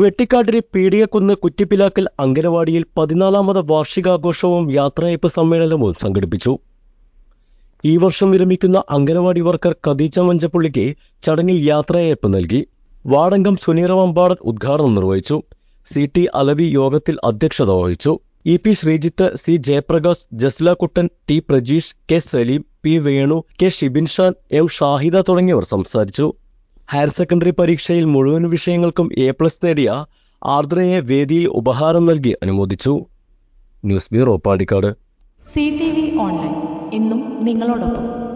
Vettikkattiri Peediyakkunnu Kuttippilakkal അങ്കനവാടിയിൽ പതിനാലാമത് വാർഷികാഘോഷവും യാത്രയയപ്പ് സമ്മേളനവും സംഘടിപ്പിച്ചു. ഈ വർഷം വിരമിക്കുന്ന അങ്കനവാടി വർക്കർ ഖദീജ മഞ്ചപ്പുള്ളിക്ക് ചടങ്ങിൽ യാത്രയയപ്പ് നൽകി. വാടങ്കം സുനീറ വമ്പാടൻ ഉദ്ഘാടനം നിർവഹിച്ചു. സി ടി അലവി യോഗത്തിൽ അധ്യക്ഷത വഹിച്ചു. E P Sreejith C Jayaprakash Jasla Kuttan T Prajeesh K Saleem P Venu K Shibinshan M Shahida തുടങ്ങിയവർ സംസാരിച്ചു. ഹയർ സെക്കൻഡറി പരീക്ഷയിൽ മുഴുവൻ വിഷയങ്ങൾക്കും എ പ്ലസ് നേടിയ ആർദ്രയെ വേദിയിൽ ഉപഹാരം നൽകി അനുമോദിച്ചു. News bureau Padikkad C T V online. എന്നും നിങ്ങളോടൊപ്പം.